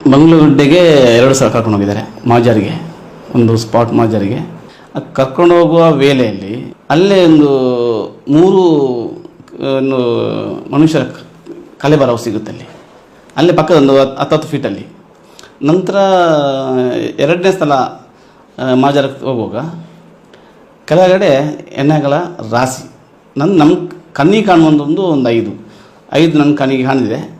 ಮಂಗಳೂರುಡ್ಡೆಗೆ ಎರಡು ಸಲ ಕರ್ಕೊಂಡು ಹೋಗಿದ್ದಾರೆ ಮಾಜರ್ಗೆ ಒಂದು ಸ್ಪಾಟ್ ಮಾಜರ್ಗೆ ಕರ್ಕೊಂಡು ಹೋಗುವ ವೇಳೆಯಲ್ಲಿ ಅಲ್ಲೇ ಒಂದು ಮೂರು, ಒಂದು ಮನುಷ್ಯರ ಕಲೆ ಕಲೆಬರವು ಸಿಗುತ್ತೆ ಅಲ್ಲಿ. ಅಲ್ಲೇ ಪಕ್ಕದೊಂದು ಹತ್ತು ಹತ್ತು ಫೀಟಲ್ಲಿ ನಂತರ ಎರಡನೇ ಸಲ ಮಾಜರ್ ಹೋಗುವಾಗ ಕೆಳಗಡೆ ಎಣ್ಣೆಗಳ ರಾಶಿ. ನನ್ನ ನಮ್ಮ ಕಣ್ಣಿಗೆ ಕಾಣುವಂಥದ್ದು ಒಂದು ಐದು. ಐದು ನನ್ನ ಕಣ್ಣಿಗೆ ಕಾಣಿದೆ.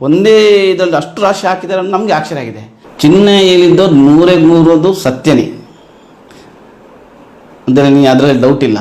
ಒಂದೇ ಇದರಲ್ಲಿ ಅಷ್ಟು ರಾಶಿ ಹಾಕಿದ್ದಾರೆ ನಮಗೆ ಆಶ್ಚರ್ಯ ಆಗಿದೆ. ಚಿನ್ನ ಹೇಳಿದ್ದು ನೂರೇ ನೂರದು ಸತ್ಯನೇ. ಅಂದರೆ ನೀ ಅದರಲ್ಲಿ ಡೌಟ್ ಇಲ್ಲ.